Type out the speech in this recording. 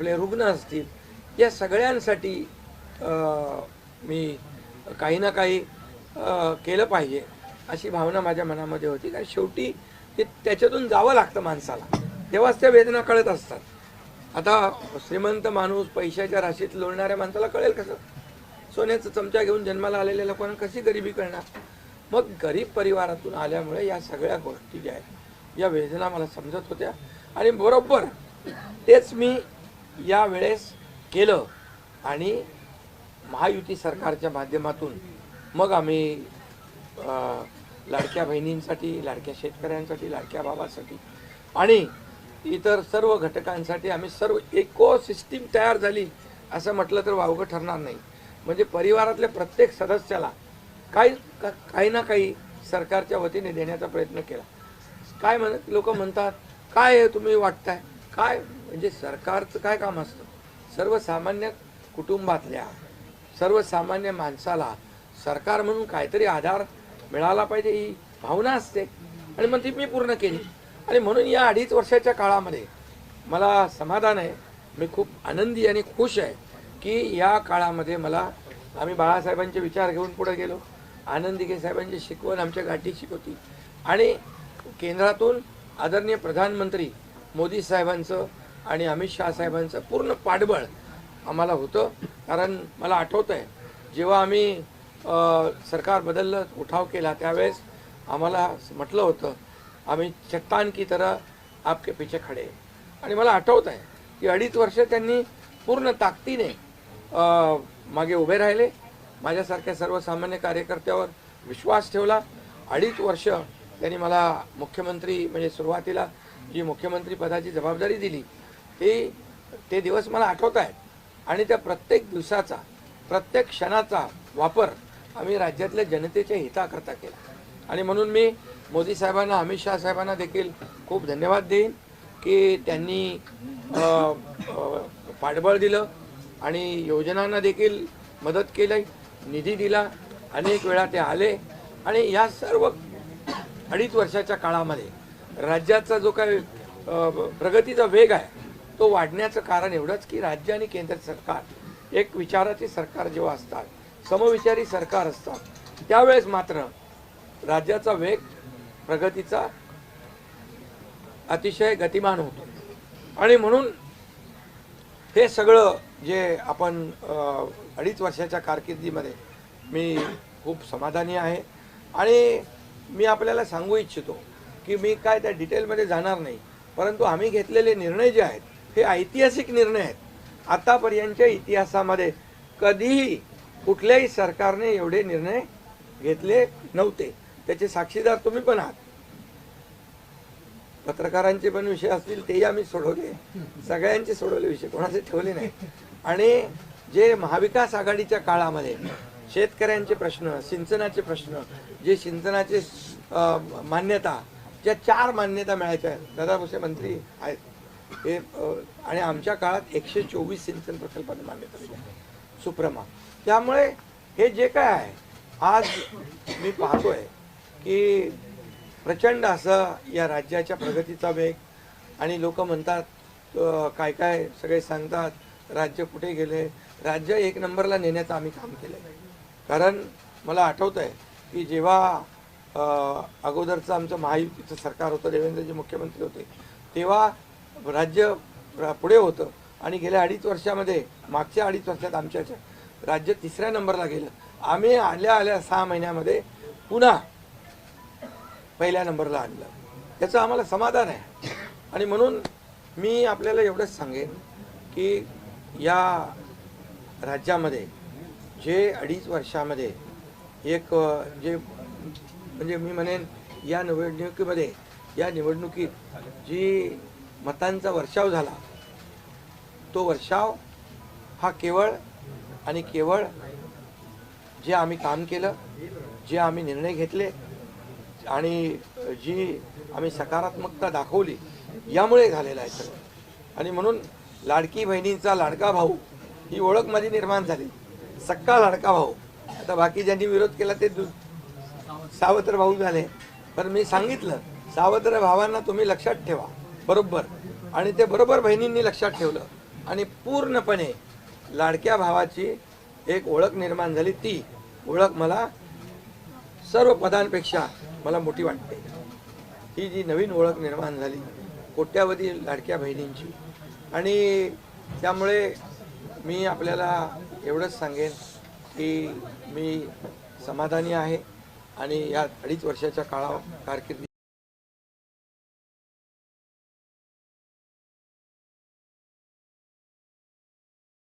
आपले रुग्ण असतील या सगळ्यांसाठी मी काही ना काही केलं पाहिजे अशी भावना माझ्या मनामध्ये होती. कारण शेवटी ते त्याच्यातून जावं लागतं माणसाला. तेव्हाच त्या वेदना कळत असतात. आता श्रीमंत माणूस पैशाच्या राशीत लोळणाऱ्या माणसाला कळेल कसं? सोन्याचा चमचा घेऊन जन्माला आलेल्या लोकांना कशी गरिबी करणार? मग गरीब परिवारातून आल्यामुळे या सगळ्या गोष्टी ज्या आहेत या वेदना मला समजत होत्या. आणि बरोबर तेच मी या वेळेस केलं. आणि महायुती सरकारच्या माध्यमातून मग आम्ही लाडक्या बहिणींसाठी लाडक्या शेतकऱ्यांसाठी लाडक्या बाबासाठी आणि इतर सर्व घटकांसाठी आम्ही सर्व इको सिस्टीम तयार झाली असं म्हटलं तर वावगं ठरणार नाही. म्हणजे परिवारातल्या प्रत्येक सदस्याला काही का- काही ना काही सरकारच्या वतीने देण्याचा प्रयत्न केला. काय म्हणत लोक म्हणतात काय आहे तुम्ही वाटताय? काय म्हणजे सरकारचं काय काम असतं? सर्वसामान्य कुटुंबातल्या सर्वसामान्य माणसाला सरकार म्हणून काहीतरी आधार मिळाला पाहिजे ही भावना असते. आणि मग ती मी पूर्ण केली. आणि म्हणून या अडीच वर्षाच्या काळामध्ये मला समाधान आहे. मी खूप आनंदी आणि खुश आहे की या काळामध्ये मला आम्ही बाळासाहेबांचे विचार घेऊन पुढे गेलो. आनंदिके साहेबांची शिकवण आमच्या गाठी शिकवती. आणि केंद्रातून आदरणीय प्रधानमंत्री मोदी साहेबांचं आणि अमित शहा साहेबांचं पूर्ण पाठबळ आम्हाला होतं. कारण मला आठवतं आहे जेव्हा आम्ही सरकार बदललं उठाव केला त्यावेळेस आम्हाला म्हटलं होतं आम्ही चट्टान की तरह आपके पीछे खडे आणि मला आठवत आहे की अडीच वर्ष त्यांनी पूर्ण ताकदीने मागे उभे राहिले. माझ्यासारख्या सर्वसामान्य कार्यकर्त्यावर विश्वास ठेवला. अडीच वर्ष त्यांनी मला मुख्यमंत्री म्हणजे सुरुवातीला जी मुख्यमंत्री पदाची जबाबदारी दिली हे ते दिवस मला आठवत आहेत. आणि त्या प्रत्येक दिवसाचा प्रत्येक क्षणाचा वापर आम्ही राज्यातल्या जनतेच्या हिताकरता केला. आणि म्हणून मी मोदी साहेबांना अमित शहा साहेबांना देखील खूप धन्यवाद देईन की त्यांनी पाठबळ दिलं आणि योजनांना देखील मदत केली निधी दिला अनेक वेळा ते आले. आणि या सर्व अडीच वर्षाच्या काळामध्ये राज्याचा जो काही प्रगतीचा वेग आहे तो वाढण्याचं कारण एवढंच की राज्य आणि केंद्र सरकार एक विचाराचे सरकार जेव्हा असतात समविचारी सरकार असतात त्यावेळेस मात्र राज्याचा वेग प्रगतीचा अतिशय गतिमान होतो. आणि म्हणून हे सगळं जे आपण अडीच वर्षाच्या कारकिर्दीमध्ये मी खूप समाधानी आहे. आणि मी आपल्याला सांगू इच्छितो की मी काय त्या डिटेलमध्ये जाणार नाही परंतु आम्ही घेतलेले निर्णय जे आहेत हे ऐतिहासिक निर्णय आहेत. आतापर्यंतच्या इतिहासामध्ये कधीही कुठल्याही सरकारने एवढे निर्णय घेतले नव्हते. त्याचे साक्षीदार तुम्ही पण आहात. पत्रकारांचे पण विषय असतील तेही आम्ही सोडवले. सगळ्यांचे सोडवले विषय कोणाचे ठेवले नाही. आणि जे महाविकास आघाडीच्या काळामध्ये शेतकऱ्यांचे प्रश्न सिंचनाचे प्रश्न जे सिंचनाचे मान्यता ज्या चार मान्यता मिळायच्या आहेत दादा भुसे मंत्री आहेत. हे आणि आमच्या काळात एकशे चोवीस सिंचन प्रकल्पाने मान्यता दिली सुप्रमा. त्यामुळे हे जे काय आहे आज मी पाहतोय की प्रचंड असं या राज्याच्या प्रगतीचा वेग आणि लोक म्हणतात काय काय सगळे सांगतात राज्य कुठे गेले? राज्य एक नंबरला नेण्याचं आम्ही काम केलं कारण मला आठवतं आहे की जेव्हा अगोदरचं आमचं महायुतीचं सरकार होतं देवेंद्रजी मुख्यमंत्री होते तेव्हा राज्य पुढे होतं. आणि गेल्या अडीच वर्षामध्ये मागच्या अडीच वर्षात आमच्या राज्य तिसऱ्या नंबरला गेलं. आम्ही आल्या आल्या सहा महिन्यामध्ये पुन्हा पहिल्या नंबरला आणलं. याचं आम्हाला समाधान आहे. आणि म्हणून मी आपल्याला एवढंच सांगेन की या राज्यामध्ये जे अडीच वर्षामध्ये एक जे म्हणजे मी म्हणेन या निवडणुकीमध्ये या निवडणुकीत जी मतांचा वर्षाव झाला. तो वर्षाव हा केवळ आणि केवळ जे आम्ही काम केलं जे आम्ही निर्णय घेतले आणि जी आम्ही सकारात्मकता दाखवली यामुळे झालेलं आहे सगळं. आणि म्हणून लाडकी बहिणींचा लाडका भाऊ ही ओळख माझी निर्माण झाली. सक्का लाडका भाऊ. आता बाकी ज्यांनी विरोध केला ते दु सावत्र भाऊ झाले. पण मी सांगितलं सावत्र भावांना तुम्ही लक्षात ठेवा. बरोबर. आणि ते बरोबर बहिणींनी लक्षात ठेवलं. आणि पूर्णपणे लाडक्या भावाची एक ओळख निर्माण झाली. ती ओळख मला सर्व पदांपेक्षा मला मोठी वाटते. ही जी नवीन ओळख निर्माण झाली कोट्यावधी लाडक्या बहिणींची. आणि त्यामुळे मी आपल्याला एवढंच सांगेन की मी समाधानी आहे. आणि या अडीच वर्षाच्या काळा कारकिर्दी